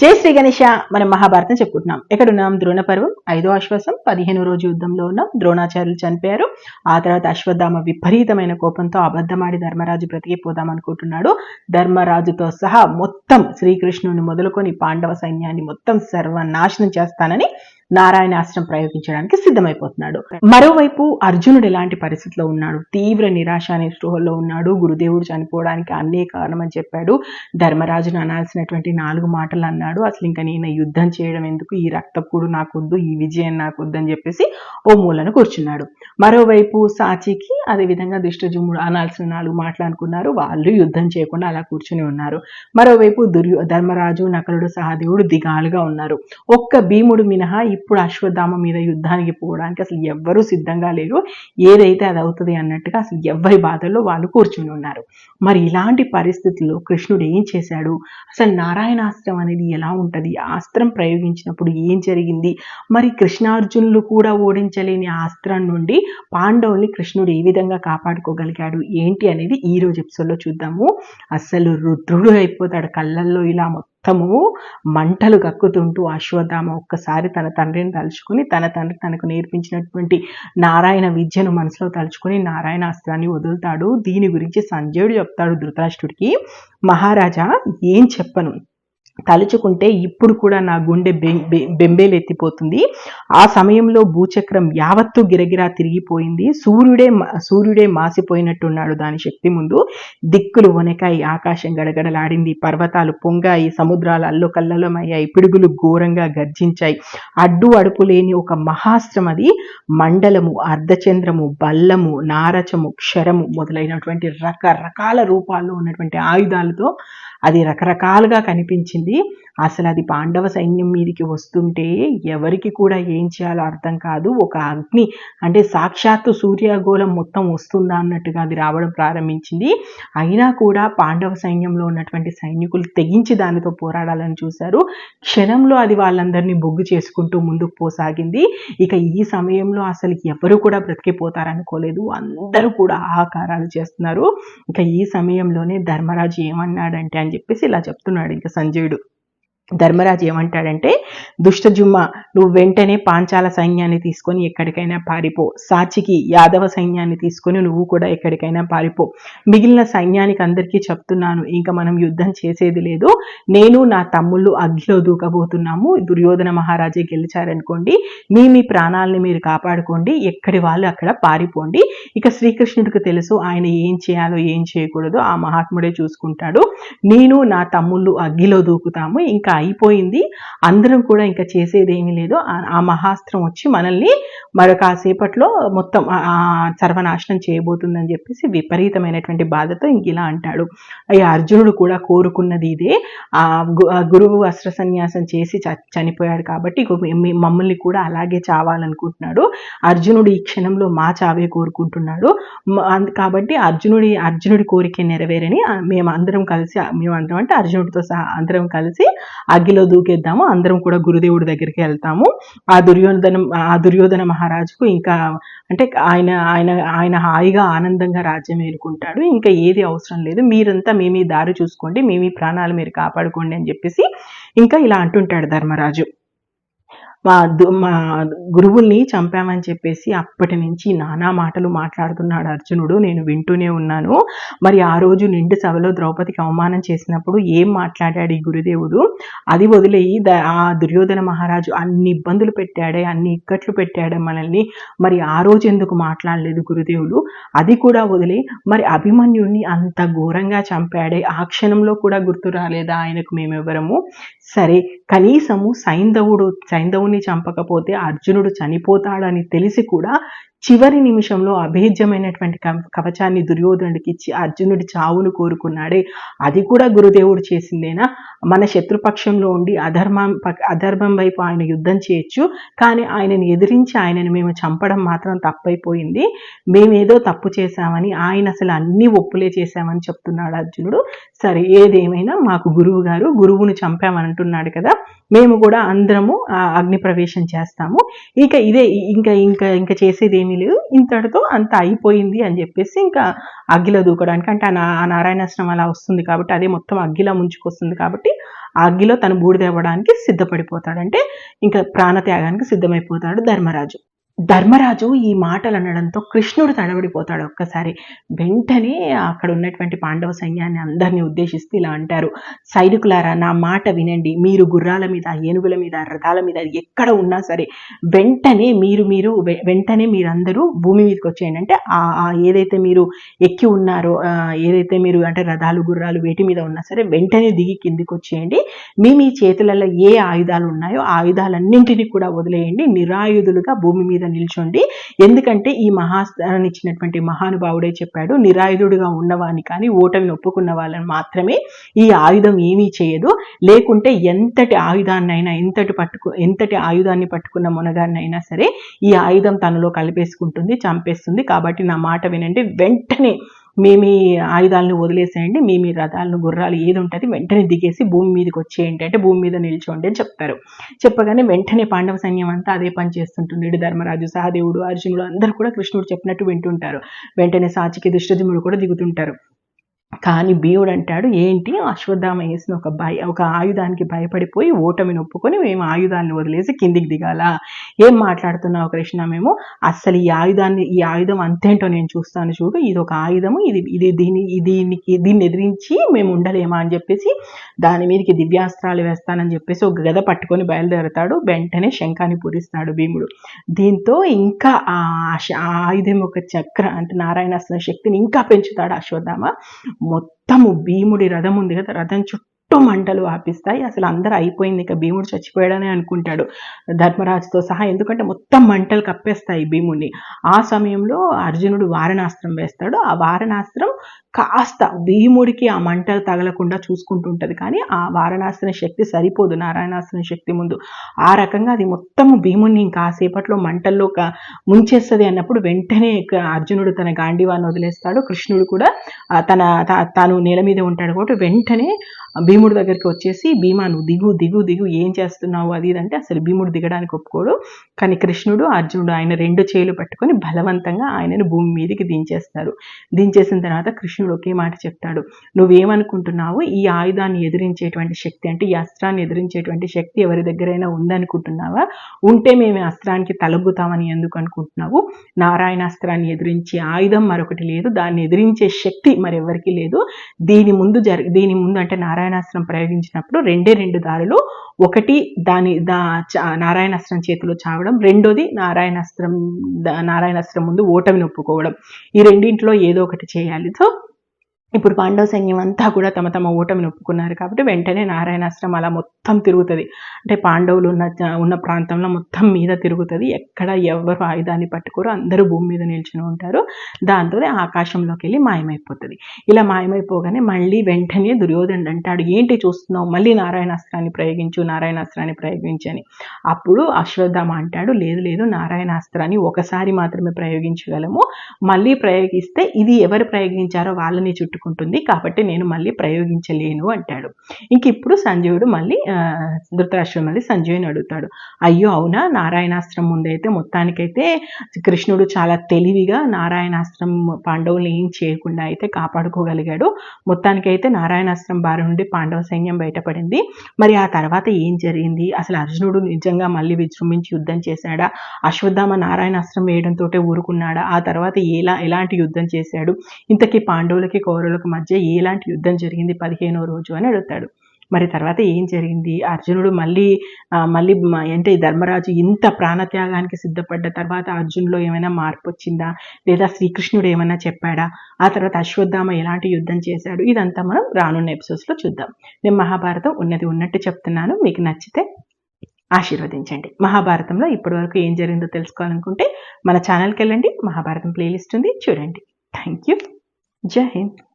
జై శ్రీ గణేష మనం మహాభారతం చెప్పుకుంటున్నాం. ఎక్కడున్నాం? ద్రోణ పర్వం ఐదో అశ్వాసం పదిహేను రోజు యుద్ధంలో ఉన్నాం. ద్రోణాచార్యులు చనిపోయారు. ఆ తర్వాత అశ్వత్థామ విపరీతమైన కోపంతో అబద్ధమాడి ధర్మరాజు బ్రతికిపోదాం అనుకుంటున్నాడు. ధర్మరాజుతో సహా మొత్తం శ్రీకృష్ణుని మొదలుకొని పాండవ సైన్యాన్ని మొత్తం సర్వనాశనం చేస్తానని నారాయణాస్త్రం ప్రయోగించడానికి సిద్ధమైపోతున్నాడు. మరోవైపు అర్జునుడు ఎలాంటి పరిస్థితిలో ఉన్నాడు? తీవ్ర నిరాశ అనే స్పృహలో ఉన్నాడు. గురుదేవుడు చనిపోవడానికి అన్నే కారణమని చెప్పాడు. ధర్మరాజును అనాల్సినటువంటి నాలుగు మాటలు అన్నాడు. అసలు ఇంకా నేను యుద్ధం చేయడం ఎందుకు? ఈ రక్తపుడు నాకొద్దు ఈ విజయం నాకొద్దు అని చెప్పేసి ఓ మూలను కూర్చున్నాడు. మరోవైపు సాచికి అదేవిధంగా దుష్టజుమ్ముడు అనాల్సిన నాలుగు మాట్లాడుకున్నారు వాళ్ళు యుద్ధం చేయకుండా అలా కూర్చుని ఉన్నారు. మరోవైపు దుర్యో ధర్మరాజు నకలుడు సహదేవుడు దిగాలుగా ఉన్నారు. ఒక్క భీముడు మినహా ఇప్పుడు అశ్వత్థామ మీద యుద్ధానికి పోవడానికి అసలు ఎవ్వరూ సిద్ధంగా లేరు. ఏదైతే అది అవుతుంది అన్నట్టుగా అసలు ఎవ్వరి బాధల్లో వాళ్ళు కూర్చుని ఉన్నారు. మరి ఇలాంటి పరిస్థితుల్లో కృష్ణుడు ఏం చేశాడు? అసలు నారాయణాస్త్రం అనేది ఎలా ఉంటుంది? ఆస్త్రం ప్రయోగించినప్పుడు ఏం జరిగింది? మరి కృష్ణార్జునులు కూడా ఓడించలేని ఆస్త్రం నుండి పాండవుల్ని కృష్ణుడు ఏ విధంగా కాపాడుకోగలిగాడు ఏంటి అనేది ఈ రోజు ఎపిసోడ్లో చూద్దాము. అస్సలు రుద్రుడు అయిపోతాడు కళ్ళల్లో ఇలా మొత్తము మంటలు కక్కుతుంటూ అశ్వత్థామ ఒక్కసారి తన తండ్రిని తలుచుకుని తన తండ్రి తనకు నేర్పించినటువంటి నారాయణ విద్యను మనసులో తలుచుకుని నారాయణ అస్త్రాన్ని వదులుతాడు. దీని గురించి సంజయుడు చెప్తాడు ధృతరాష్ట్రుడికి మహారాజా ఏం చెప్పను? తలుచుకుంటే ఇప్పుడు కూడా నా గుండె బెంబేలు ఎత్తిపోతుంది ఆ సమయంలో భూచక్రం యావత్తు గిరగిరా తిరిగిపోయింది. సూర్యుడే సూర్యుడే మాసిపోయినట్టున్నాడు దాని శక్తి ముందు. దిక్కులు వనకాయి ఆకాశం గడగడలాడింది పర్వతాలు పొంగాయి సముద్రాలు అల్లుకల్లలమయ్యాయి పిడుగులు ఘోరంగా గర్జించాయి. అడ్డు అడుపు లేని ఒక మహాస్త్రం అది. మండలము అర్ధచంద్రము బల్లము నారచము క్షరము మొదలైనటువంటి రకరకాల రూపాల్లో ఉన్నటువంటి ఆయుధాలతో అది రకరకాలుగా కనిపించింది. అసలు అది పాండవ సైన్యం మీదకి వస్తుంటే ఎవరికి కూడా ఏం చేయాలో అర్థం కాదు. ఒక అగ్ని అంటే సాక్షాత్తు సూర్యగోళం మొత్తం వస్తుందా అన్నట్టుగా అది రావడం ప్రారంభించింది. అయినా కూడా పాండవ సైన్యంలో ఉన్నటువంటి సైనికులు తెగించి దానితో పోరాడాలని చూశారు. క్షణంలో అది వాళ్ళందరినీ బొగ్గు చేసుకుంటూ ముందుకు పోసాగింది. ఇక ఈ సమయంలో అసలు ఎవరు కూడా బ్రతికిపోతారనుకోలేదు. అందరూ కూడా ఆహాకారాలు చేస్తున్నారు. ఇక ఈ సమయంలోనే ధర్మరాజు ఏమన్నాడంటే అని చెప్పేసి ఇలా చెప్తున్నాడు ఇంకా సంజయుడు. ధర్మరాజు ఏమంటాడంటే దుష్టజుమ్మ నువ్వు వెంటనే పాంచాల సైన్యాన్ని తీసుకొని ఎక్కడికైనా పారిపో. సాచికి యాదవ సైన్యాన్ని తీసుకొని నువ్వు కూడా ఎక్కడికైనా పారిపో. మిగిలిన సైన్యానికి అందరికీ చెప్తున్నాను ఇంకా మనం యుద్ధం చేసేది లేదు. నేను నా తమ్ముళ్ళు అగ్గిలో దూకబోతున్నాము. దుర్యోధన మహారాజే గెలిచారనుకోండి మీ మీ ప్రాణాలని మీరు కాపాడుకోండి. ఎక్కడి వాళ్ళు అక్కడ పారిపోండి. ఇక శ్రీకృష్ణుడికి తెలుసు ఆయన ఏం చేయాలో ఏం చేయకూడదు. ఆ మహాత్ముడే చూసుకుంటాడు. నేను నా తమ్ముళ్ళు అగ్గిలో దూకుతాము. ఇంకా అయిపోయింది. అందరం కూడా ఇంకా చేసేది ఏమీ లేదు. ఆ మహాస్త్రం వచ్చి మనల్ని మరొకసేపట్లో మొత్తం సర్వనాశనం చేయబోతుందని చెప్పేసి విపరీతమైనటువంటి బాధతో ఇంక ఇలా అంటాడు. అయ్యా అర్జునుడు కూడా కోరుకున్నది ఇదే. ఆ గురువు అస్త్ర సన్యాసం చేసి చనిపోయాడు కాబట్టి మమ్మల్ని కూడా అలాగే చావాలనుకుంటున్నాడు. అర్జునుడు ఈ క్షణంలో మా చావే కోరుకుంటున్నాడు. కాబట్టి అర్జునుడి అర్జునుడి కోరిక నెరవేరని మేము అందరం కలిసి మేము అందరం అంటే అర్జునుడితో సహా అందరం కలిసి అగ్గిలో దూకేద్దాము. అందరం కూడా గురుదేవుడి దగ్గరికి వెళ్తాము. ఆ దుర్యోధన ఆ దుర్యోధన మహారాజుకు ఇంకా అంటే ఆయన ఆయన ఆయన హాయిగా ఆనందంగా రాజ్యం ఏలుకుంటాడు. ఇంకా ఏది అవసరం లేదు. మీరంతా మేమీ దారి చూసుకోండి. మేమీ ప్రాణాలు మీరు కాపాడుకోండి అని చెప్పేసి ఇంకా ఇలా అంటుంటాడు ధర్మరాజు. మా మా గురువుల్ని చంపామని చెప్పేసి అప్పటి నుంచి నానా మాటలు మాట్లాడుతున్నాడు అర్జునుడు. నేను వింటూనే ఉన్నాను. మరి ఆ రోజు నిండు సభలో ద్రౌపదికి అవమానం చేసినప్పుడు ఏం మాట్లాడాడు ఈ గురుదేవుడు? అది వదిలేయి. ఆ దుర్యోధన మహారాజు అన్ని ఇబ్బందులు పెట్టాడే అన్ని ఇక్కట్లు పెట్టాడే మనల్ని. మరి ఆ రోజు ఎందుకు మాట్లాడలేదు గురుదేవుడు? అది కూడా వదిలే. మరి అభిమన్యుడిని అంత ఘోరంగా చంపాడే ఆ క్షణంలో కూడా గుర్తు రాలేదా ఆయనకు మేమెవరము సరే కనీసము సైంధవుడు సైంధవుని చంపకపోతే అర్జునుడు చనిపోతాడని తెలిసి కూడా చివరి నిమిషంలో అభేద్యమైనటువంటి కవచాన్ని దుర్యోధనుడికి ఇచ్చి అర్జునుడి చావును కోరుకున్నాడే. అది కూడా గురుదేవుడు చేసిందేనా? మన శత్రుపక్షంలో ఉండి అధర్మం అధర్మం వైపు ఆయన యుద్ధం చేయొచ్చు. కానీ ఆయనని ఎదిరించి ఆయనను మేము చంపడం మాత్రం తప్పైపోయింది. మేమేదో తప్పు చేశామని ఆయన అసలు అన్ని ఒప్పులే చేశామని చెప్తున్నాడు అర్జునుడు. సరే ఏదేమైనా మాకు గురువు గారు గురువుని చంపామని అంటున్నాడు కదా మేము కూడా అందరము అగ్ని ప్రవేశం చేస్తాము. ఇక ఇదే ఇంకా ఇంకా ఇంకా చేసేది ఏమి లేదు ఇంతటితో అంత అయిపోయింది అని చెప్పేసి ఇంకా అగ్గిలో దూకడానికి అంటే ఆ నా- నారాయణాశ్రమం అలా వస్తుంది కాబట్టి అదే మొత్తం అగ్గిలా ముంచుకొస్తుంది కాబట్టి ఆ అగ్గిలో తను బూడిదవ్వడానికి సిద్ధపడిపోతాడు. అంటే ఇంకా ప్రాణత్యాగానికి సిద్ధమైపోతాడు ధర్మరాజు. ధర్మరాజు ఈ మాటలు అనడంతో కృష్ణుడు తడబడిపోతాడు ఒక్కసారి. వెంటనే అక్కడ ఉన్నటువంటి పాండవ సైన్యాన్ని అందరినీ ఉద్దేశిస్తూ ఇలా అంటారు. సైనికులారా నా మాట వినండి. మీరు గుర్రాల మీద ఏనుగుల మీద రథాల మీద ఎక్కడ ఉన్నా సరే వెంటనే మీరు మీరు వెంటనే మీరందరూ భూమి మీదకి వచ్చేయండి. అంటే ఆ ఏదైతే మీరు ఎక్కి ఉన్నారో ఏదైతే మీరు అంటే రథాలు గుర్రాలు వేటి మీద ఉన్నా సరే వెంటనే దిగి కిందికి వచ్చేయండి. మీ మీ చేతులలో ఏ ఆయుధాలు ఉన్నాయో ఆయుధాలన్నింటినీ కూడా వదిలేయండి. నిరాయుధులుగా భూమి మీద నిల్చోండి. ఎందుకంటే ఈ మహాస్థానాన్ని ఇచ్చినటువంటి మహానుభావుడే చెప్పాడు నిరాయుధుడుగా ఉన్నవాని కానీ ఓటమిని ఒప్పుకున్న వాళ్ళని మాత్రమే ఈ ఆయుధం ఏమీ చేయదు. లేకుంటే ఎంతటి ఆయుధాన్నైనా ఎంతటి పట్టుకు ఎంతటి ఆయుధాన్ని పట్టుకున్న మునగాన్నైనా సరే ఈ ఆయుధం తనలో కలిపేసుకుంటుంది చంపేస్తుంది. కాబట్టి నా మాట వినండి. వెంటనే మీ మీ ఆయుధాలను వదిలేసేయండి మీ మీ రథాలను గుర్రాలు ఏది ఉంటుంది వెంటనే దిగేసి భూమి మీదకి వచ్చేయండి అంటే భూమి మీద నిల్చోండి అని చెప్తారు. చెప్పగానే వెంటనే పాండవ సైన్యం అంతా అదే పని చేస్తుంటుంది. ధర్మరాజు సహదేవుడు అర్జునుడు అందరూ కూడా కృష్ణుడు చెప్పినట్టు వింటుంటారు. వెంటనే సాచికి దుష్టజిముడు కూడా దిగుతుంటారు. కానీ భీముడు అంటాడు ఏంటి? అశ్వత్థామ వేసిన ఒక భయ ఒక ఆయుధానికి భయపడిపోయి ఓటమిని ఒప్పుకొని మేము ఆయుధాన్ని వదిలేసి కిందికి దిగాల? ఏం మాట్లాడుతున్నావు కృష్ణ మేము? అస్సలు ఈ ఆయుధాన్ని ఈ ఆయుధం అంతేంటో నేను చూస్తాను చూడు. ఇది ఒక ఆయుధము. ఇది ఇది దీని దీనికి దీన్ని ఎదిరించి మేము ఉండలేమా? అని చెప్పేసి దాని మీదకి దివ్యాస్త్రాలు వేస్తానని చెప్పేసి ఒక గద పట్టుకొని బయలుదేరతాడు. వెంటనే శంఖాన్ని పూరిస్తాడు భీముడు. దీంతో ఇంకా ఆ ఆ ఆయుధం ఒక చక్ర అంటే నారాయణాస్త్ర శక్తిని ఇంకా పెంచుతాడు అశ్వత్థామ. మొత్తము భీముడి రథం ఉంది కదా రథం చుట్టూ మంటలు ఆపిస్తాయి. అసలు అందరూ అయిపోయింది ఇక భీముడు చచ్చిపోయాడని అనుకుంటాడు ధర్మరాజుతో సహా. ఎందుకంటే మొత్తం మంటలు కప్పేస్తాయి భీముడిని. ఆ సమయంలో అర్జునుడు వారణాస్త్రం వేస్తాడు. ఆ వారణాస్త్రం కాస్త భీముడికి ఆ మంటలు తగలకుండా చూసుకుంటుంటది కానీ ఆ వారణాస్త్రం శక్తి సరిపోదు. నారాయణాస్త్రం శక్తి ముందు ఆ రకంగా అది మొత్తం భీముడిని కాసేపట్లో మంటల్లో ముంచేస్తుంది అన్నప్పుడు వెంటనే అర్జునుడు తన గాంధీవాన్ని వదిలేస్తాడు. కృష్ణుడు కూడా తన త- తాను నేల మీద ఉంటాడు కాబట్టి వెంటనే భీముడి దగ్గరికి వచ్చేసి భీమా నువ్వు దిగు దిగు దిగు ఏం చేస్తున్నావు? అది ఇది అంటే అసలు భీముడు దిగడానికి ఒప్పుకోడు. కానీ కృష్ణుడు అర్జునుడు ఆయన రెండు చేలు పట్టుకొని బలవంతంగా ఆయనను భూమి మీదకి దించేస్తారు. దించేసిన తర్వాత కృష్ణుడు ఒకే మాట చెప్తాడు. నువ్వేమనుకుంటున్నావు ఈ ఆయుధాన్ని ఎదిరించేటువంటి శక్తి అంటే ఈ అస్త్రాన్ని ఎదిరించేటువంటి శక్తి ఎవరి దగ్గరైనా ఉందనుకుంటున్నావా? ఉంటే మేము అస్త్రానికి తలగుతామని ఎందుకు అనుకుంటున్నావు? నారాయణాస్త్రాన్ని ఎదిరించే ఆయుధం మరొకటి లేదు. దాన్ని ఎదిరించే శక్తి మరెవరికి లేదు. దీని ముందు జరి దీని ముందు అంటే నారాయణ నారాయణాస్త్రం ప్రయోగించినప్పుడు రెండే రెండు దారులు. ఒకటి దాని దా నారాయణాస్త్రం చేతిలో చావడం రెండోది నారాయణాస్త్రం నారాయణాస్త్రం ముందు ఓటమిని ఒప్పుకోవడం. ఈ రెండింటిలో ఏదో ఒకటి చేయాలి. సో ఇప్పుడు పాండవ సైన్యం అంతా కూడా తమ తమ ఓటమిని ఒప్పుకున్నారు కాబట్టి వెంటనే నారాయణాస్త్రం అలా మొత్తం తిరుగుతుంది. అంటే పాండవులు ఉన్న ఉన్న ప్రాంతంలో మొత్తం మీద తిరుగుతుంది. ఎక్కడ ఎవరు ఆయుధాన్ని పట్టుకోరు. అందరూ భూమి మీద నిల్చుని ఉంటారు. దాంతో ఆకాశంలోకి వెళ్ళి మాయమైపోతుంది. ఇలా మాయమైపోగానే మళ్ళీ వెంటనే దుర్యోధనుడు అంటాడు ఏంటి చూస్తున్నావు? మళ్ళీ నారాయణాస్త్రాన్ని ప్రయోగించు నారాయణాస్త్రాన్ని ప్రయోగించని అప్పుడు అశ్వత్థామ అంటాడు లేదు లేదు నారాయణాస్త్రాన్ని ఒకసారి మాత్రమే ప్రయోగించగలము. మళ్ళీ ప్రయోగిస్తే ఇది ఎవరు ప్రయోగించారో వాళ్ళని పెట్టుకుంటుంది కాబట్టి నేను మళ్ళీ ప్రయోగించలేను అంటాడు. ఇంక ఇప్పుడు సంజయుడు మళ్ళీ ధృతరాష్ట్రుడు మళ్ళీ సంజయుని అడుగుతాడు. అయ్యో అవునా? నారాయణాస్త్రం ముందైతే మొత్తానికైతే కృష్ణుడు చాలా తెలివిగా నారాయణాస్త్రం పాండవులు ఏం చేయకుండా అయితే కాపాడుకోగలిగాడు. మొత్తానికైతే నారాయణాస్త్రం బారి నుండి పాండవ సైన్యం బయటపడింది. మరి ఆ తర్వాత ఏం జరిగింది? అసలు అర్జునుడు నిజంగా మళ్ళీ విజృంభించి యుద్ధం చేశాడా? అశ్వత్థామ నారాయణాస్త్రం వేయడంతో ఊరుకున్నాడా? ఆ తర్వాత ఎలా ఎలాంటి యుద్ధం చేశాడు? ఇంతకీ పాండవులకి కౌరవులకు మధ్య ఎలాంటి యుద్ధం జరిగింది? పదిహేనో రోజు అని అడుగుతాడు. మరి తర్వాత ఏం జరిగింది? అర్జునుడు మళ్ళీ మళ్ళీ అంటే ధర్మరాజు ఇంత ప్రాణత్యాగానికి సిద్ధపడ్డ తర్వాత అర్జునులో ఏమైనా మార్పు వచ్చిందా? లేదా శ్రీకృష్ణుడు ఏమైనా చెప్పాడా? ఆ తర్వాత అశ్వత్థామ ఎలాంటి యుద్ధం చేశాడు? ఇదంతా మనం రానున్న ఎపిసోడ్స్లో చూద్దాం. నేను మహాభారతం ఉన్నది ఉన్నట్టు చెప్తున్నాను. మీకు నచ్చితే ఆశీర్వదించండి. మహాభారతంలో ఇప్పటివరకు ఏం జరిగిందో తెలుసుకోవాలనుకుంటే మన ఛానల్కి వెళ్ళండి. మహాభారతం ప్లేలిస్ట్ ఉంది. చూడండి. థ్యాంక్ యూ జై హింద్.